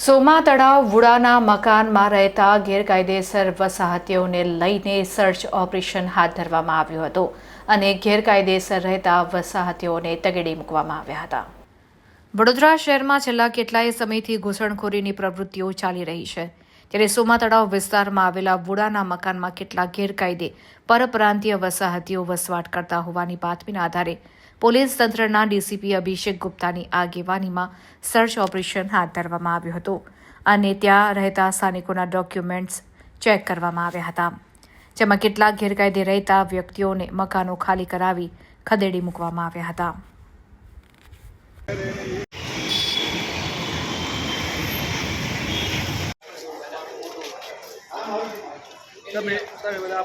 સોમા તળાવ વુડાના મકાનમાં રહેતા ગેરકાયદેસર વસાહતીઓને લઈને સર્ચ ઓપરેશન હાથ ધરવામાં આવ્યું હતું અને ગેરકાયદેસર રહેતા વસાહતીઓને તગેડી મૂકવામાં આવ્યા હતા. વડોદરા શહેરમાં છેલ્લા કેટલાય સમયથી ઘૂસણખોરીની પ્રવૃત્તિઓ ચાલી રહી છે. ત્યારે સોમા તળાવ વિસ્તારમાં આવેલા વુડાના મકાનમાં કેટલાક ગેરકાયદે પરપ્રાંતીય વસાહતીઓ વસવાટ કરતા હોવાની બાતમીના આધારે પોલીસ તંત્રના ડીસીપી અભિષેક ગુપ્તાની આગેવાનીમાં સર્ચ ઓપરેશન હાથ ધરવામાં આવ્યું હતું અને ત્યાં રહેતા સ્થાનિકોના ડોક્યુમેન્ટ્સ ચેક કરવામાં આવ્યા હતા. જેમાં કેટલાક ગેરકાયદે રહેતા વ્યક્તિઓને મકાનો ખાલી કરાવી ખદેડી મૂકવામાં આવ્યા હતા. તમે તમે બધા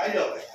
Ayo, ayo.